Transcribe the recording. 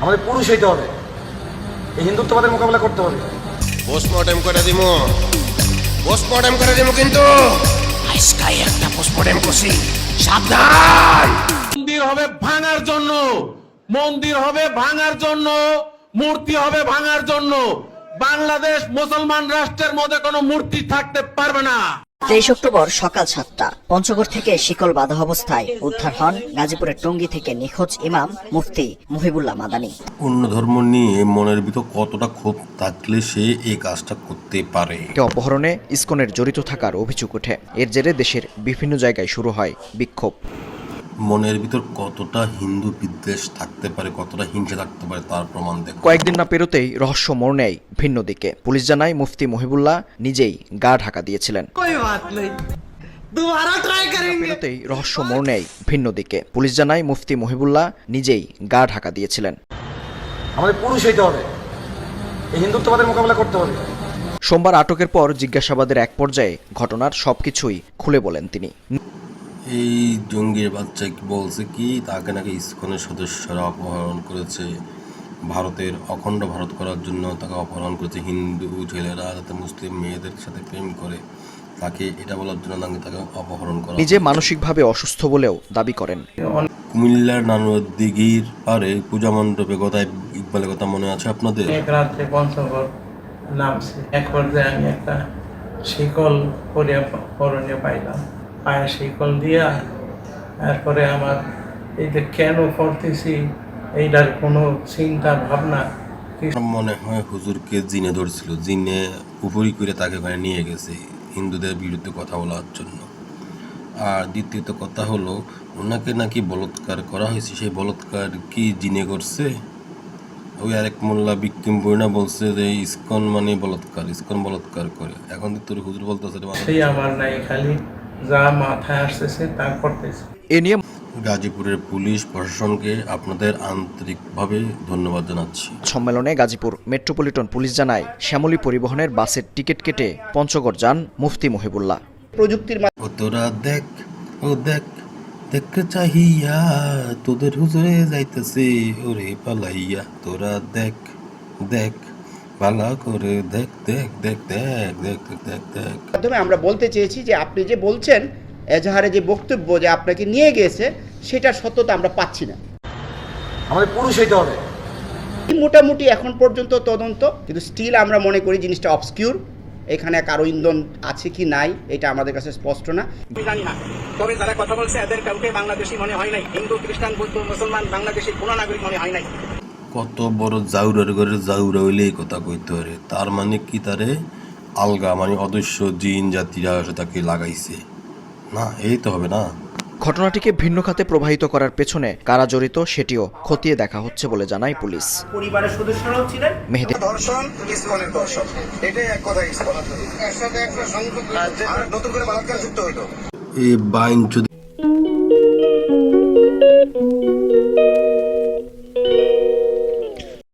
আমাদের পুরুষ হইতে হবে। এই হিন্দুত্ববাদের মোকাবেলা করতে হবে। পোস্টমর্টেম করে দিমু। পোস্টমর্টেম করে দিমু কিন্তু। আজকাই একটা পোস্টমর্টেম করছি। সাবধান! মন্দির হবে ভাঙার জন্য। মন্দির হবে ভাঙার জন্য। মূর্তি হবে ভাঙার জন্য। বাংলাদেশ মুসলমান রাষ্ট্রের মধ্যে কোনো মূর্তি থাকতে পারবে না। তেইশ অক্টোবর সকাল সাতটা। পঞ্চগড় থেকে শিকল বাধা অবস্থায় উদ্ধার হন গাজীপুরের টঙ্গী থেকে নিখোঁজ ইমাম মুফতি মুহিবুল্লাহ মাদানী। অন্য ধর্ম নিয়ে মনের ভিতর কতটা ক্ষোভ থাকলে সে এই কাজটা করতে পারে? অপহরণে ইসকনের জড়িত থাকার অভিযোগ ওঠে। এর জেরে দেশের বিভিন্ন জায়গায় শুরু হয় বিক্ষোভ। মনের ভিতর কতটা হিন্দু বিদ্বেষ থাকতে পারে কতটা হিংসা থাকতে পারে তার প্রমাণ দেখ কয়েকদিন না পেরোতেই রহস্য মোড় নেয় ভিন্ন দিকে। পুলিশ জানায় মুফতি মহিবুল্লাহ নিজেই গা ঢাকা দিয়েছিলেন। পেরোতেই রহস্য মোড় নেয় ভিন্ন দিকে। পুলিশ জানায় মুফতি মহিবুল্লাহ নিজেই গা ঢাকা দিয়েছিলেন। আমাদের পুরুষ হইতে হবে। এই হিন্দুত্ববাদের মোকাবেলা করতে হবে। সোমবার আটকের পর জিজ্ঞাসাবাদের এক পর্যায়ে ঘটনার সবকিছুই খুলে বলেন তিনি। এই জঙ্গির বাচ্চা কি বলছে কি? তাকে নাকি ইসকনের সদস্যরা অপহরণ করেছে। ভারতের অখণ্ড ভারত করার জন্য তাকে অপহরণ করেছে হিন্দু ছেলেরা যাতে মুসলিম মেয়েদের সাথে প্রেম করে। তাকে এটা বলার জন্য নাকি তাকে অপহরণ করা নিজে মানসিকভাবে অসুস্থ বলেও দাবি করেন। কুমিল্লার নানুদিঘির পারে পূজা মণ্ডপে কথা ইকবালের কথা মনে আছে আপনাদের? এক রাত্রে পঞ্চগড় নামছে। এক পর্যায়ে আমি একটা শিকল পরিয়া পরনে পাইলাম। পায়ে শিকল দিয়া তারপরে আমার এই যে কেন করতেছি এইটার কোনো চিন্তা ভাবনা মনে হয় হুজুরকে জিনে ধরছিল জিনে উপরি করে তাকে ওখানে নিয়ে গেছে হিন্দুদের বিরুদ্ধে কথা বলার জন্য। আর দ্বিতীয়ত কথা হলো ওনাকে নাকি বলৎকার করা হয়েছে সেই বলৎকার কি জিনে করছে? ওই আরেক মোল্লা বিক্রিম বইনা বলছে যে ইসকন মানে বলৎকার ইসকন বলৎকার করে। এখন তোর হুজুর বলতেছে আমার নাই খালি। যা মাথায় আসতেছে তা করতেছে। এ নিয়ে গাজীপুরের পুলিশ প্রশাসনকে আপনাদের আন্তরিকভাবে ধন্যবাদ জানাচ্ছি। সম্মেলনে গাজীপুর মেট্রোপলিটন পুলিশ জানায় শ্যামলী পরিবহনের বাসের টিকিট কেটে পঞ্চগড় যান মুফতি মহিবুল্লাহ। ও তোরা দেখ ও দেখ দেখতে চাহিয়া তোদের হুজুরে যাইতেছে ওরে পালাইয়া। তোরা দেখ দেখ ভালো করে দেখ দেখ দেখ দেখ দেখ দেখ দেখ। দেখ মাধ্যমে আমরা বলতে চেয়েছি যে আপনি যে বলছেন এজাহারে যে বক্তব্য যে আপনাকে নিয়ে গেছে সেটার সত্যতা আমরা পাচ্ছি না। আমাদের পুরুষ হইতে হবে। মোটামুটি এখন পর্যন্ত তদন্ত কিন্তু স্টিল আমরা মনে করি জিনিসটা অবসকিউর এখানে কারও ইন্ধন আছে কি নাই এটা আমাদের কাছে স্পষ্ট না। জানি না তবে যারা কথা বলছে এদের কাউকে বাংলাদেশি মনে হয় নাই। হিন্দু খ্রিস্টান বৌদ্ধ মুসলমান বাংলাদেশি কোনো নাগরিক মনে হয় নাই। কত বড় জাউরার ঘরে জাউরা হইলে এই কথা কইতে পারে। তার মানে কি তারে? আলগা মানে অদৃশ্য জিন জাতিরা এসে তাকে লাগাইছে। না এই তো হবে না। ঘটনাটিকে ভিন্ন খাতে প্রবাহিত করার পেছনে কারা জড়িত সেটিও খতিয়ে দেখা হচ্ছে বলে জানায় পুলিশ। পরিবারের সদস্যরাও ছিলেন। মেহেদি ধর্ষণ ইসকনের ধর্ষণ। এটাই এক কথা ইসকন। একসাথে একটা সংযোগ নতুন করে বলাৎকার যুক্ত হইল। এই বাইন যদি